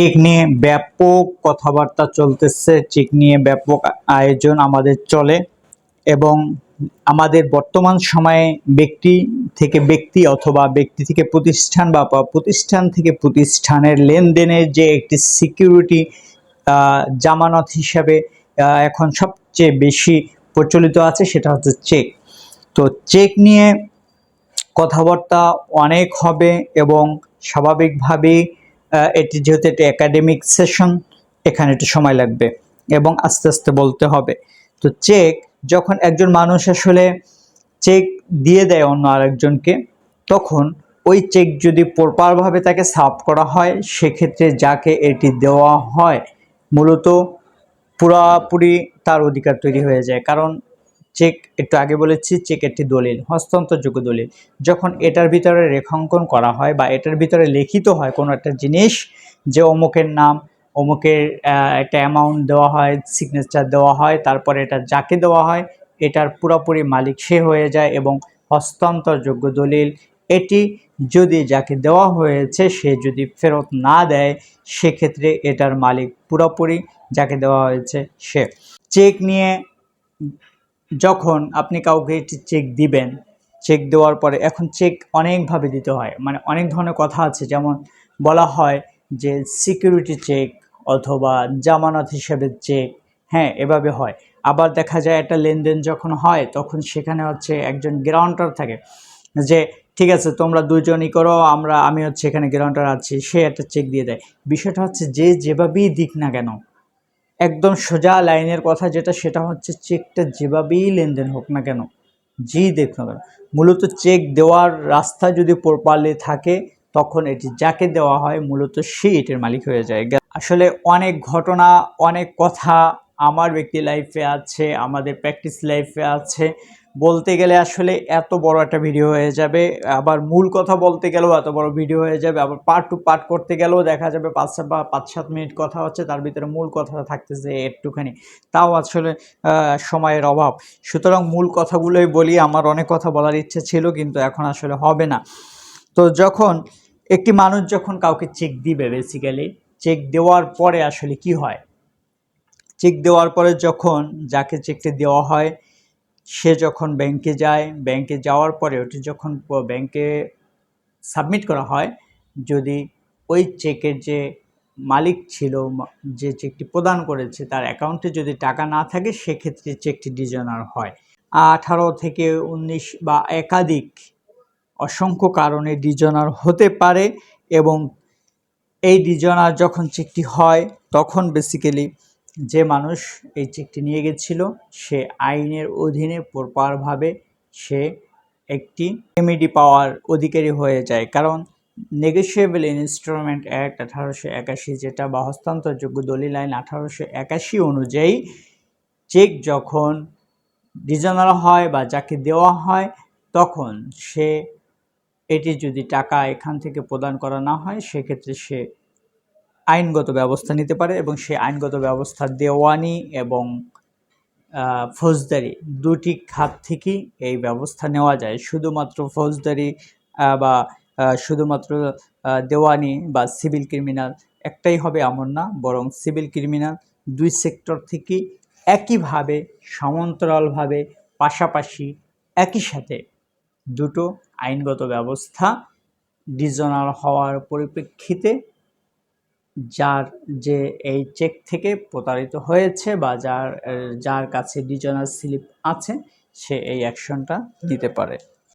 Check নিয়ে ব্যাপক কথাবার্তা চলতেছে চেক নিয়ে ব্যাপক আয়োজন আমাদের চলে এবং আমাদের বর্তমান সময়ে ব্যক্তি থেকে ব্যক্তি অথবা ব্যক্তি থেকে প্রতিষ্ঠান বা প্রতিষ্ঠান থেকে প্রতিষ্ঠানের লেনদেনের যে একটি সিকিউরিটি জামানত হিসাবে এখন সবচেয়ে বেশি প্রচলিত আছে সেটা হচ্ছে চেক তো চেক নিয়ে কথাবার্তা অনেক হবে এবং স্বাভাবিকভাবেই এটি যেহেতু একটি একাডেমিক সেশন এখানে একটু সময় লাগবে এবং আস্তে আস্তে বলতে হবে। তো চেক যখন একজন মানুষ আসলে চেক দিয়ে দেয় অন্য আরেকজনকে, তখন ওই চেক যদি প্রপারভাবে তাকে সাফ করা হয়, সেক্ষেত্রে যাকে এটি দেওয়া হয়, মূলত পুরাপুরি তার অধিকার তৈরি হয়ে যায়। কারণ চেক, একটু আগে বলেছি, চেক একটি দলিল, হস্তান্তরযোগ্য দলিল। যখন এটার ভিতরে রেখাঙ্কন করা হয় বা এটার ভিতরে লিখিত হয় কোনো একটা জিনিস যে অমুকের নাম, অমুকের একটা অ্যামাউন্ট দেওয়া হয় সিগনেচার দেওয়া হয়, তারপরে এটা যাকে দেওয়া হয়, এটার পুরোপুরি মালিক সে হয়ে যায় এবং হস্তান্তরযোগ্য দলিল, এটি যদি যাকে দেওয়া হয়েছে সে যদি ফেরত না দেয়, সেক্ষেত্রে এটার মালিক পুরোপুরি যাকে দেওয়া হয়েছে সে। চেক নিয়ে যখন আপনি কাউকে একটি চেক দিবেন চেক দেওয়ার পরে এখন চেক অনেকভাবে দিতে হয়। মানে অনেক ধরনের কথা আছে, যেমন বলা হয় যে সিকিউরিটি চেক অথবা জামানত হিসেবে চেক হ্যাঁ এভাবে হয়। আবার দেখা যায় একটা লেনদেন যখন হয়, তখন সেখানে হচ্ছে একজন গ্রাউন্টার থাকে যে, ঠিক আছে, তোমরা দুজনই করো, আমরা, আমি হচ্ছে এখানে গ্রাউন্টার আছি, সে একটা চেক দিয়ে দেয়। বিষয়টা হচ্ছে যে যেভাবেই দিক না কেন একদম সোজা লাইনের কথা যেটা, সেটা হচ্ছে চেকটা যেভাবেই লেনদেন হোক না কেন যেই দেখ না কেন মূলত চেক দেওয়ার রাস্তা যদি প্রপারলি থাকে, তখন এটি যাকে দেওয়া হয় মূলত সে এটির মালিক হয়ে যায়। আসলে অনেক ঘটনা, অনেক কথা আমার ব্যক্তি লাইফে আছে, আমাদের প্র্যাকটিস লাইফে আছে বলতে গেলে আসলে এত বড় একটা ভিডিও হয়ে যাবে। আবার মূল কথা বলতে গেলেও এত বড় ভিডিও হয়ে যাবে। আবার পার্ট টু পার্ট করতে গেলেও দেখা যাবে পাঁচ বা পাঁচ, সাত মিনিট কথা হচ্ছে, তার ভিতরে মূল কথা থাকতেছে একটুখানি। তাও আসলে সময়ের অভাব। সুতরাং মূল কথাগুলোই বলি, আমার অনেক কথা বলার ইচ্ছে ছিল, কিন্তু এখন আসলে হবে না। তো যখন একটি মানুষ যখন কাউকে চেক দিবে বেসিক্যালি চেক দেওয়ার পরে আসলে কি হয়? চেক দেওয়ার পরে যখন যাকে চেকটি দেওয়া হয় সে যখন ব্যাংকে যায় ব্যাংকে যাওয়ার পরে ওটি যখন ব্যাংকে সাবমিট করা হয়, যদি ওই চেকের যে মালিক ছিল যে চেকটি প্রদান করেছে, তার অ্যাকাউন্টে যদি টাকা না থাকে, সেক্ষেত্রে চেকটি ডিজনার হয়। আঠারো থেকে উনিশ বা একাধিক অসংখ্য কারণে ডিজনার হতে পারে এবং এই ডিজনার যখন চেকটি হয়, তখন বেসিক্যালি যে মানুষ এই চেকটি নিয়ে গেছিল, সে আইনের অধীনে প্রপারভাবে সে একটি রেমেডি পাওয়ার অধিকারী হয়ে যায়। কারণ নেগোসিয়েবল ইনস্ট্রুমেন্ট অ্যাক্ট আঠারোশো একাশি যেটা বা হস্তান্তরযোগ্য দলিল আইন আঠারোশো একাশি অনুযায়ী চেক যখন ডিজনাল হয় বা যাকে দেওয়া হয়, তখন সে এটি যদি টাকা এখান থেকে প্রদান করা না হয়, সেক্ষেত্রে সে আইনগত ব্যবস্থা নিতে পারে এবং সেই আইনগত ব্যবস্থা দেওয়ানি এবং ফৌজদারি দুটি খাত থেকেই এই ব্যবস্থা নেওয়া যায়। শুধুমাত্র ফৌজদারি বা শুধুমাত্র দেওয়ানি বা সিভিল ক্রিমিনাল একটাই হবে এমন না, বরং সিভিল ক্রিমিনাল দুই সেক্টর থেকেই একইভাবে, সমান্তরালভাবে পাশাপাশি একই সাথে দুটো আইনগত ব্যবস্থা ডিজনাল হওয়ার পরিপ্রেক্ষিতে যার যে এই চেক থেকে প্রতারিত হয়েছে বা যার যার কাছে ডিজনাল স্লিপ আছে, সে এই অ্যাকশনটা নিতে পারে।